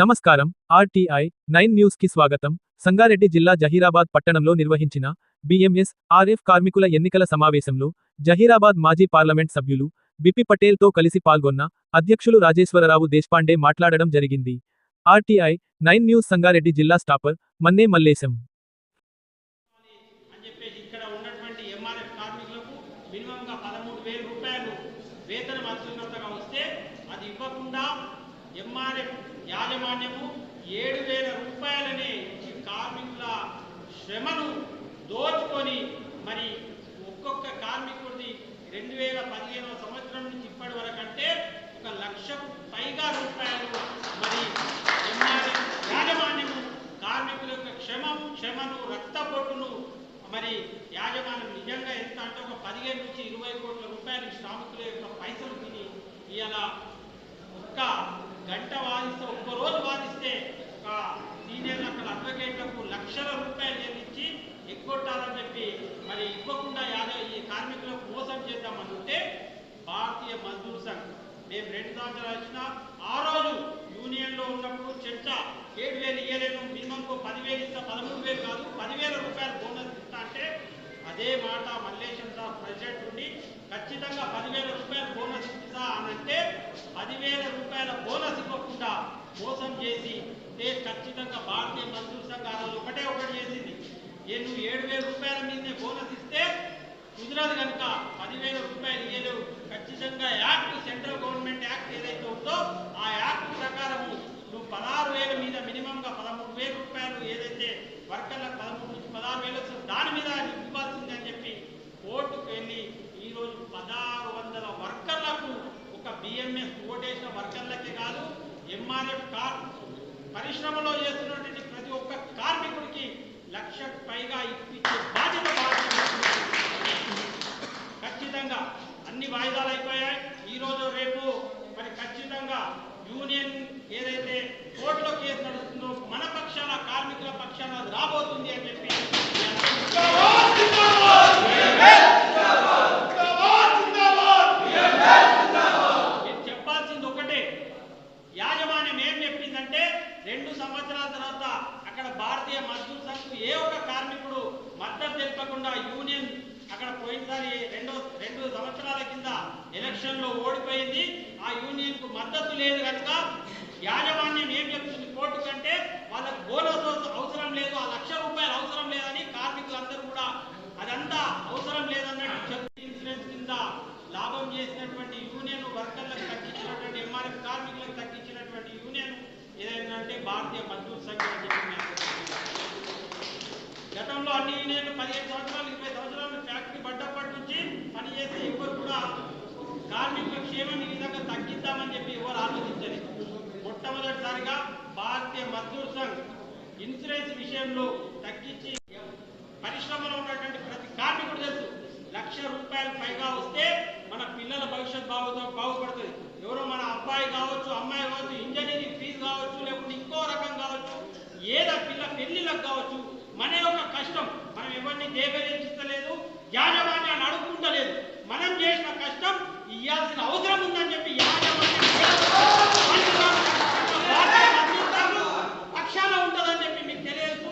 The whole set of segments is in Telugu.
నమస్కారం. ఆర్టీఐ నైన్ న్యూస్కి స్వాగతం. సంగారెడ్డి జిల్లా జహీరాబాద్ పట్టణంలో నిర్వహించిన బిఎంఎస్ ఆర్ఎఫ్ కార్మికుల ఎన్నికల సమావేశంలో జహీరాబాద్ మాజీ పార్లమెంట్ సభ్యులు బిపి పటేల్తో కలిసి పాల్గొన్న అధ్యక్షులు రాజేశ్వరరావు దేశ్పాండే మాట్లాడడం జరిగింది. ఆర్టీఐ నైన్ న్యూస్ సంగారెడ్డి జిల్లా స్టాపర్ మన్నే మల్లేశం. వేతనం అత్యున్నతగా వస్తే అది ఇవ్వకుండా ఎంఆర్ఎఫ్ యాజమాన్యము ఏడు వేల రూపాయలని ఈ కార్మికుల శ్రమను దోచుకొని మరి ఒక్కొక్క కార్మికుడిది రెండు వేల పదిహేనవ సంవత్సరం నుంచి ఇప్పటి వరకు అంటే ఒక లక్షకు పైగా రూపాయలు మరి యాజమాన్యము కార్మికుల యొక్క క్షమం క్షమను రక్తపోటును మరి యాజమాన్యం నిజంగా ఎంత అంటే ఒక పదిహేను నుంచి ఇరవై కోట్ల రూపాయలు శ్రామికుల యొక్క పైసలు తిని ఇలా ఒక్క గంట వాదిస్తే ఒక్కరోజు వాదిస్తే ఒక సీనియర్ అక్కడ అడ్వకేట్లకు లక్షల రూపాయలు చెల్లించి ఎక్కొట్టాలని చెప్పి మరి ఇవ్వకుండా యాదవ్ ఈ కార్మికులకు మోసం చేద్దామనుకుంటే భారతీయ మజ్దూర్ సంఘ్ మేము రెండు సంవత్సరాలు వచ్చిన ఆ రోజు యూనియన్లో ఉన్నప్పుడు చర్చ ఏడు వేలు ఇయ్యలేను మినిమంకు పదివేలు ఇస్తా పదమూడు వేలు కాదు పదివేల రూపాయలు బోనస్ ఇస్తా అంటే అదే మాట మల్లేశం సార్ ప్రెసిడెంట్ ఉండి ఖచ్చితంగా పదివేల రూపాయలు బోనస్ ఇస్తా అని అంటే పదివేల రూపాయల బోనస్ ఇవ్వకుండా మోసం చేసి ఏ ఖచ్చితంగా భారతీయ మజ్దూర్ సంఘ ఆ రోజు ఒకటే ఒకటి చేసింది. ఏ నువ్వు ఏడు వేల రూపాయల మీదనే బోనస్ ఇస్తే కుదరదు కనుక పదివేల రూపాయలు ఇయ్యలేవు. ఖచ్చితంగా యాక్ట్ సెంట్రల్ గవర్నమెంట్ యాక్ట్ ఏదైతే ఉందో ఆ యాక్ట్ ప్రకారము నువ్వు పదహారు వేల మీద మినిమంగా పదమూడు వేల రూపాయలు ఏదైతే వర్కర్లకు పదమూడు నుంచి పదహారు వేలు వస్తుంది దాని మీద ఇవ్వాల్సిందని చెప్పి కోర్టుకు వెళ్ళి ఈరోజు పదహారు వందల వర్కర్లకు ఒక బిఎంఎస్ ఓటేసిన వర్కర్లకే కాదు ఎంఆర్ఎఫ్ కార్ పరిశ్రమలో చేస్తున్నటువంటి ప్రతి ఒక్క కార్మికుడికి లక్ష పైగా ఇప్పించే బాధ్యత ఖచ్చితంగా అన్ని వాయిదాలు అయిపోయాయి. ఈ రోజు రేపు మరి ఖచ్చితంగా యూనియన్ ఏదైతే కోర్టులో కేసు నడుస్తుందో మన పక్షాన కార్మికుల పక్షాన అది రాబోతుంది అని చెప్పి మీరు చెప్పాల్సింది ఒకటే యాజమాన్యం ఏం చెప్పిందంటే రెండు సంవత్సరాల తర్వాత అక్కడ భారతీయ మజ్దూర్ సంఘ్ ఏ ఒక్క కార్మికుడు మద్దతు తెలుపకుండా యూనియన్ అక్కడ పోయినసారి రెండో రెండు సంవత్సరాల కింద ఎలక్షన్లో ఓడిపోయింది. ఆ యూనియన్కు మద్దతు లేదు కనుక యాజమాన్యం ఏం చెప్తుంది? కోర్టు కంటే వాళ్ళకు బోనస్ అవసరం లేదు ఆ లక్ష రూపాయలు అవసరం లేదని కార్మికులందరూ కూడా అదంతా అవసరం లేదన్నట్టు చెప్తూ ఇన్సూరెన్స్ కింద లాభం చేసినటువంటి యూనియన్ వర్కర్లకు తగ్గించినటువంటి ఎంఆర్ఎఫ్ కార్మికులకు తగ్గించినటువంటి యూనియన్ ఏదైందంటే భారతీయ మజ్దూర్ సంఘం అని చెప్పి గతంలో అన్ని యూనియన్లు పదిహేను సంవత్సరాలు ఇరవై సంవత్సరాలు ఫ్యాక్టరీ పడ్డప్పటి నుంచి పనిచేసే ఎవరు కూడా కార్మికుల క్షేమం ఈ విధంగా తగ్గిద్దామని చెప్పి ఎవరు ఆలోచించలేదు. మొట్టమొదటిసారిగా భారతీయ మజ్దూర్ సంఘ్ ఇన్సూరెన్స్ విషయంలో తగ్గించి పరిశ్రమలో ఉన్నటువంటి ప్రతి కార్మికుడు తెలుసు లక్ష రూపాయలు పైగా వస్తే మన పిల్లల భవిష్యత్ బాగుతో బాగుపడుతుంది. ఎవరో మన అబ్బాయి కావచ్చు అమ్మాయి కావచ్చు ఇంజనీరింగ్ ఫీజు కావచ్చు లేకుంటే ఇంకో రకం కావచ్చు ఏదో పిల్ల పెళ్ళిలకు కావచ్చు మన యొక్క కష్టం మనం ఎవరిని దేవేదించలేదు యాజమాన్యాన్ని అడుగుకుంటలేదు మనం చేసిన కష్టం ఇవ్వాల్సిన అవసరం ఉందని చెప్పి యాజమాన్యం పక్షాన ఉంటుందని చెప్పి మీకు తెలియదు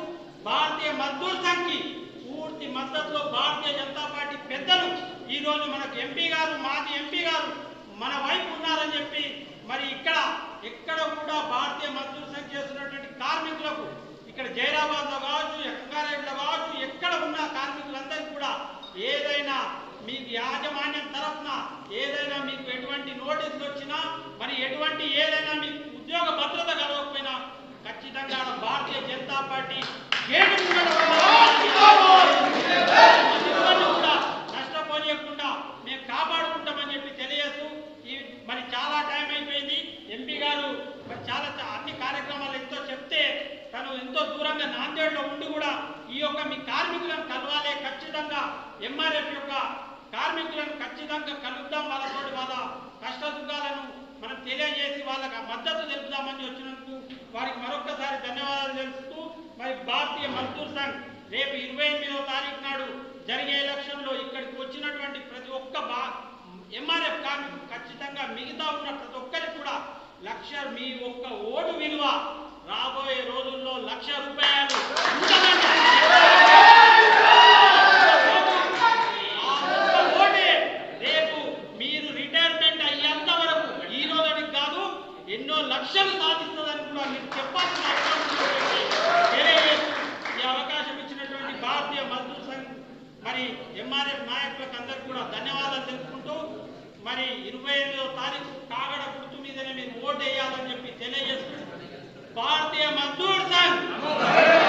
భారతీయ మజ్దూర్ సంఘ్కి పూర్తి మద్దతులో భారతీయ జనతా పార్టీ పెద్దలు ఈ రోజు మనకు ఎంపీ గారు మాజీ ఎంపీ గారు మన వైపు ఉన్నారని చెప్పి మరి ఇక్కడ ఎక్కడ కూడా భారతీయ మజ్దూర్ సంఘ్ చేస్తున్నటువంటి కార్మికులకు ఇక్కడ జైరాబాద్లో కావచ్చు ఎక్కారెడ్డిలో కావచ్చు ఎక్కడ ఉన్న కార్మికులందరికీ కూడా ఏదైనా మీకు యాజమాన్యం తరఫున ఏదైనా మీకు ఎటువంటి నోటీసులు వచ్చినా మరి ఎటువంటి ఏదైనా మీకు ఉద్యోగ భద్రత కలగకపోయినా ఖచ్చితంగా భారతీయ జనతా పార్టీ మేము కాపాడుకుంటామని ఈ మరి చాలా టైం అయిపోయింది ఎంపీ గారు మరి చాలా కార్యక్రమాలు ఎంతో చెప్తే తను ఎంతో దూరంగా ఉండి కూడా ఈ యొక్క మీ కార్మికులను కలవాలే ఖచ్చితంగా ఎంఆర్ఎఫ్ యొక్క కార్మికులను ఖచ్చితంగా కలుద్దాం వాళ్ళతోటి వాళ్ళ కష్ట సుఖాలను మనం తెలియజేసి వాళ్ళకి మద్దతు తెలుపుదామని వచ్చినందుకు వారికి మరొక్కసారి ధన్యవాదాలు తెలుపుతూ మరి భారతీయ మజ్దూర్ సంఘ్ రేపు ఇరవై ఎనిమిదవ తారీఖు నాడు జరిగే ఎలక్షన్లో ఇక్కడికి వచ్చినటువంటి ప్రతి ఒక్క బా ఎంఆర్ఎఫ్ కార్మికులు ఖచ్చితంగా మిగతా ఉన్న ప్రతి ఒక్కరికి కూడా లక్ష మీ ఒక్క ఓటు విలువ రాబోయే రోజుల్లో లక్ష రూపాయలు ఉంటుందండి. ఆ ఒక్క ఓటే రేపు మీరు రిటైర్మెంట్ అయ్యేంత వరకు ఈ రోజుకి కాదు ఎన్నో లక్షలు సాధిస్తుందని కూడా మీరు చెప్పాల్సిన అవసరం ఉంది కాబట్టి తెలియజేస్తూ ఈ అవకాశం ఇచ్చినటువంటి భారతీయ మజ్దూర్ సంఘ్ మరి ఎంఆర్ఎఫ్ నాయకులకు అందరికీ కూడా ధన్యవాదాలు తెలుపుకుంటూ మరి ఇరవై ఎనిమిదో తారీఖు కాగడ గుర్తు మీదనే మీరు ఓటు వేయాలని చెప్పి తెలియజేస్తూ భారతీయ మజ్దూర్ సంఘ్!